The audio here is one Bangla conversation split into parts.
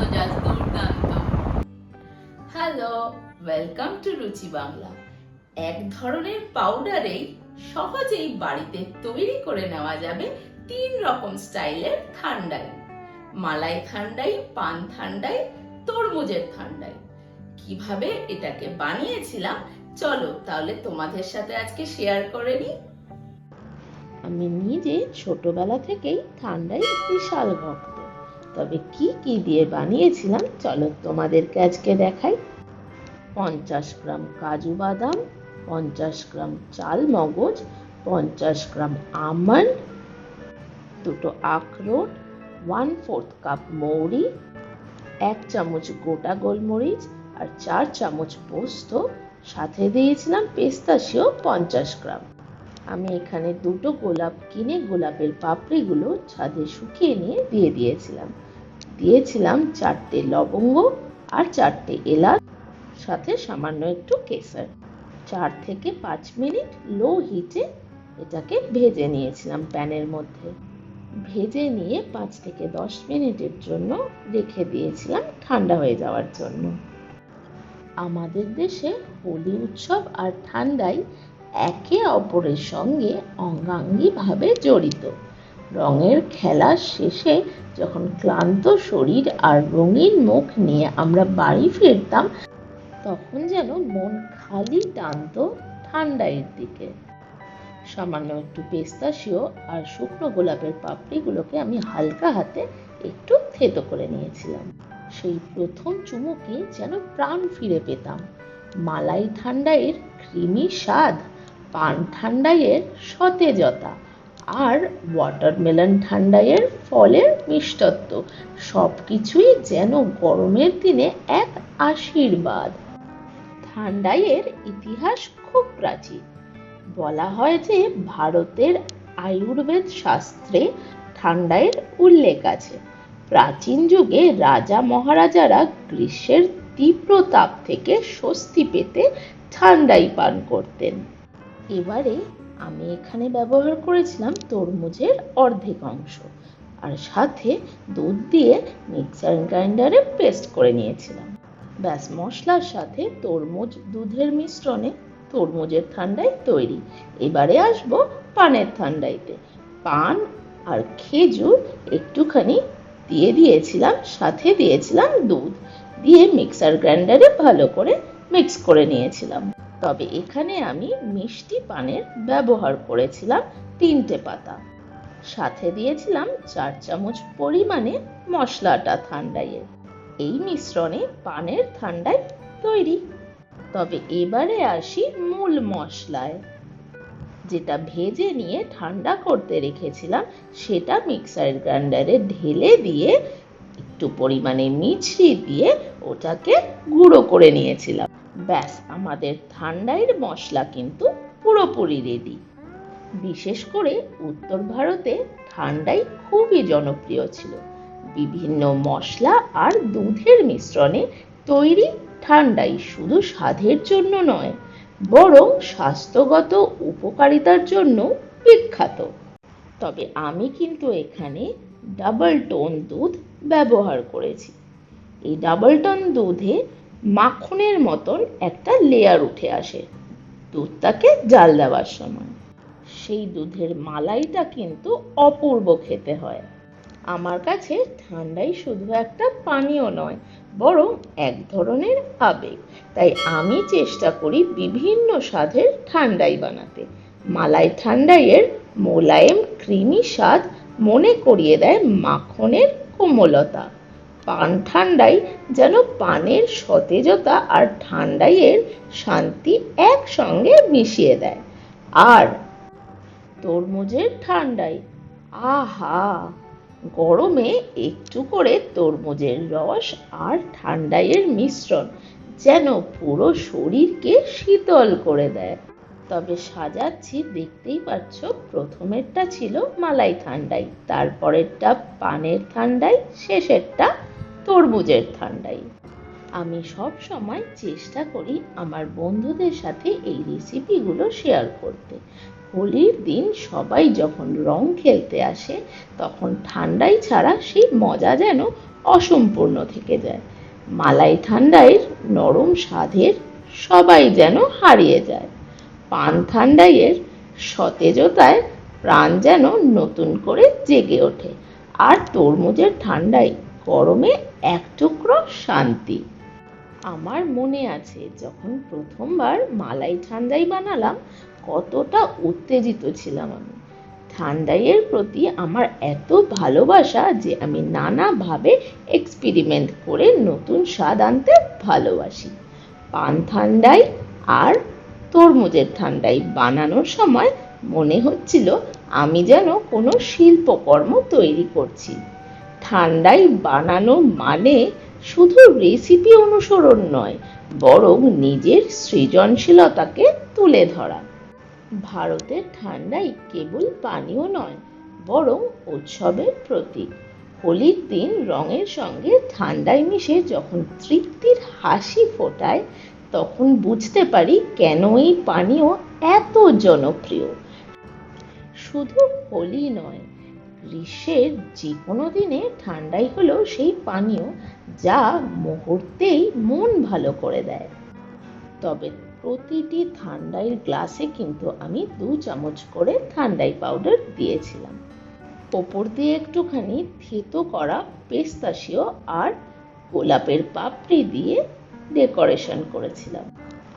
জাস্ট দুর্দান্ত। হ্যালো ওয়েলকাম টু রুচি বাংলা এক ধরনের পাউডারেই সহজেই বাড়িতে তৈরি করে নেওয়া যাবে তিন রকম স্টাইলের ঠান্ডাই। মালাই ঠান্ডাই, পান ঠান্ডাই, তরমুজের ঠান্ডাই। কীভাবে এটাকে বানিয়েছিলাম? চলো তাহলে তোমাদের সাথে আজকে শেয়ার করে নিই আমি নিজে ছোটবেলা থেকেই ঠান্ডায় বিশাল ভক্ত। তবে কি কি দিয়ে বানিয়েছিলাম? চলো তোমাদেরকে আজকে দেখাই। পঞ্চাশ গ্রাম কাজু বাদাম, পঞ্চাশ গ্রাম চাল মগজ, পঞ্চাশ গ্রাম আমন্ড, দুটো আখরোট ওয়ান ফোর্থ কাপ মৌরি, এক চামচ গোটা গোলমরিচ আর চার চামচ পোস্ত। সাথে দিয়েছিলাম পেস্তাশিও পঞ্চাশ গ্রাম। আমি এখানে দুটো গোলাপ, কিনে গোলাপের পাপড়িগুলো ছাদে শুকিয়ে নিয়ে দিয়ে দিয়েছিলাম। দিয়েছিলাম চারটে লবঙ্গ আর চারটে এলাচ, সাথে সামান্য একটু কেসার চার থেকে পাঁচ মিনিট লো হিটে এটাকে ভেজে নিয়েছিলাম প্যানের মধ্যে। ভেজে নিয়ে পাঁচ থেকে দশ মিনিটের জন্য রেখে দিয়েছিলাম ঠান্ডা হয়ে যাওয়ার জন্য। আমাদের দেশে হোলি উৎসব আর ঠান্ডাই একে অপরের সঙ্গে অঙ্গাঙ্গিভাবে জড়িত। রঙের খেলা শেষে যখন ক্লান্ত শরীর আর রঙিন মুখ নিয়ে আমরা বাড়ি ফিরতাম, তখন যেন মন খালি টানত ঠান্ডায়ের দিকে। সামান্য একটু পেস্তাশিও আর শুকনো গোলাপের পাপড়িগুলোকে আমি হালকা হাতে একটু থেতো করে নিয়েছিলাম। সেই প্রথম চুমুকে যেন প্রাণ ফিরে পেতাম। মালাই ঠান্ডায়ের ক্রিমি স্বাদ, পান ঠান্ডাইয়ের সতেজতা আর ওয়াটারমেলন ঠান্ডাইয়ের ফলের মিষ্টত্ব। সব কিছুই যেন গরমের দিনে এক আশীর্বাদ। ঠান্ডাইয়ের ইতিহাস খুব প্রাচীন। বলা হয় যে ভারতের আয়ুর্বেদ শাস্ত্রে ঠান্ডাইয়ের উল্লেখ আছে। প্রাচীন যুগে রাজা মহারাজারা গ্রীষ্মের তীব্র তাপ থেকে স্বস্তি পেতে ঠান্ডাই পান করতেন। এবারে আমি এখানে ব্যবহার করেছিলাম তরমুজের অর্ধেক অংশ। আর সাথে দুধ দিয়ে মিক্সার গ্রাইন্ডারে পেস্ট করে নিয়েছিলাম। ব্যাস, মশলার সাথে তরমুজ দুধের মিশ্রণে তরমুজের ঠান্ডাই তৈরি। এবারে আসব পানের ঠান্ডাইতে পান আর খেজুর একটুখানি দিয়ে দিয়েছিলাম, সাথে দিয়েছিলাম দুধ। দিয়ে মিক্সার গ্রাইন্ডারে ভালো করে মিক্স করে নিয়েছিলাম। তবে এখানে আমি মিষ্টি পানের ব্যবহার করেছিলাম তিনটে পাতা। সাথে দিয়েছিলাম চার চামচ পরিমাণে মশলাটা ঠান্ডাইয়ের এই মিশ্রণে পানের ঠান্ডায় তৈরি। তবে এবারে আসি মূল মশলায়। যেটা ভেজে নিয়ে ঠান্ডা করতে রেখেছিলাম, সেটা মিক্সার গ্রাইন্ডারে ঢেলে দিয়ে একটু পরিমাণে মিছরি দিয়ে ওটাকে গুঁড়ো করে নিয়েছিলাম। ব্যাস, আমাদের ঠান্ডাইয়ের মশলা কিন্তু পুরোপুরি রেডি বিশেষ করে উত্তর ভারতে ঠান্ডাই খুবই জনপ্রিয় ছিল। বিভিন্ন মশলা আর দুধের মিশ্রণে তৈরি ঠান্ডাই শুধু স্বাদের জন্য নয়, বরং স্বাস্থ্যগত উপকারিতার জন্য বিখ্যাত। তবে আমি কিন্তু এখানে ডাবল টোন দুধ ব্যবহার করেছি। এই ডাবল টোন দুধে মাখনের মতন একটা লেয়ার উঠে আসে। দুধটাকে জাল দেওয়ার সময়। সেই দুধের মালাইটা কিন্তু অপূর্ব খেতে হয়। আমার কাছে ঠান্ডাই শুধু একটা পানীয় নয়, বরং এক ধরনের আবেগ। তাই আমি চেষ্টা করি বিভিন্ন স্বাদের ঠান্ডাই বানাতে। মালাই ঠান্ডাইয়ের মোলায়েম ক্রিমি স্বাদ মনে করিয়ে দেয় মাখনের কোমলতা। পান ঠান্ডাই যেন পানের সতেজতা আর ঠান্ডাইয়ের শান্তি একসঙ্গে মিশিয়ে দেয়। আর তরমুজের ঠান্ডাই আহা! গরমে একটু করে তরমুজের রস আর ঠান্ডাইয়ের মিশ্রণ যেন পুরো শরীরকে শীতল করে দেয়। তবে সাজাচ্ছি, দেখতেই পাচ্ছ, প্রথমেরটা ছিল মালাই ঠান্ডাই, তারপরেরটা পানের ঠান্ডাই, শেষেরটা তরমুজের ঠান্ডাই। আমি সব সময় চেষ্টা করি আমার বন্ধুদের সাথে এই রেসিপিগুলো শেয়ার করতে। হোলির দিন সবাই যখন রং খেলতে আসে, তখন ঠান্ডাই ছাড়া সেই মজা যেন অসম্পূর্ণ থেকে যায়। মালাই ঠান্ডাইয়ের নরম স্বাদের সবাই যেন হারিয়ে যায়। পান ঠান্ডাইয়ের সতেজতায় প্রাণ যেন নতুন করে জেগে ওঠে। আর তরমুজের ঠান্ডায় গরমে এক টুকরো শান্তি। আমার মনে আছে, যখন প্রথমবার মালাই ঠান্ডাই বানালাম, কতটা উত্তেজিত ছিলাম আমি। ঠান্ডাইয়ের প্রতি আমার এত ভালোবাসা যে আমি নানাভাবে এক্সপেরিমেন্ট করে নতুন স্বাদ আনতে ভালোবাসি। পান ঠান্ডাই আর তরমুজের ঠান্ডাই বানানোর সময় মনে হচ্ছিল আমি যেন কোনো শিল্পকর্ম তৈরি করছি। ঠান্ডাই বানানো মানে শুধু রেসিপি অনুসরণ নয়, বরং নিজের সৃজনশীলতাকে তুলে ধরা। ভারতের ঠান্ডাই কেবল পানীয় নয়, বরং উৎসবের প্রতীক। হোলির দিন রঙের সঙ্গে ঠান্ডায় মিশে যখন তৃপ্তির হাসি ফোটায় তখন বুঝতে পারি কেন এই পানীয় এত জনপ্রিয়। শুধু হোলি নয়, গ্রীষ্মের যে কোনো দিনে ঠান্ডাই হলো সেই পানীয় যা মুহূর্তেই মন ভালো করে দেয়। তবে প্রতিটি ঠান্ডাইয়ের গ্লাসে কিন্তু আমি দু চামচ করে ঠান্ডাই পাউডার দিয়েছিলাম। ওপর দিয়ে একটুখানি থেতো করা পেস্তাশিও আর গোলাপের পাপড়ি দিয়ে ডেকোরেশন করেছিলাম।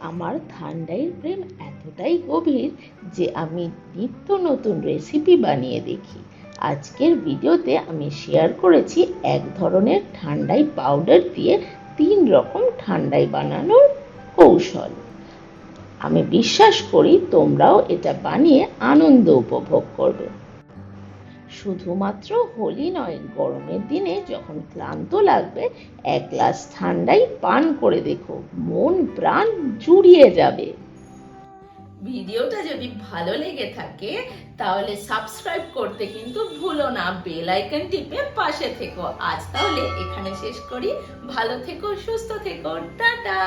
আমার ঠান্ডাইয়ের প্রেম এতটাই গভীর যে আমি নিত্য নতুন রেসিপি বানিয়ে দেখি। আজকের ভিডিওতে আমি শেয়ার করেছি এক ধরনের ঠান্ডাই পাউডার দিয়ে তিন রকম ঠান্ডাই বানানোর কৌশল। আমি বিশ্বাস করি তোমরাও এটা বানিয়ে আনন্দ উপভোগ করবে। শুধুমাত্র হোলি নয়, গরমের দিনে যখন ক্লান্ত লাগবে, এক গ্লাস ঠান্ডাই পান করে দেখো, মন প্রাণ জুড়িয়ে যাবে। ভিডিওটা যদি ভালো লেগে থাকে, তাহলে সাবস্ক্রাইব করতে কিন্তু ভুলো না বেল আইকন টিপে পাশে থেকো। আজ তাহলে এখানে শেষ করি। ভালো থেকো, সুস্থ থেকো, টাটা!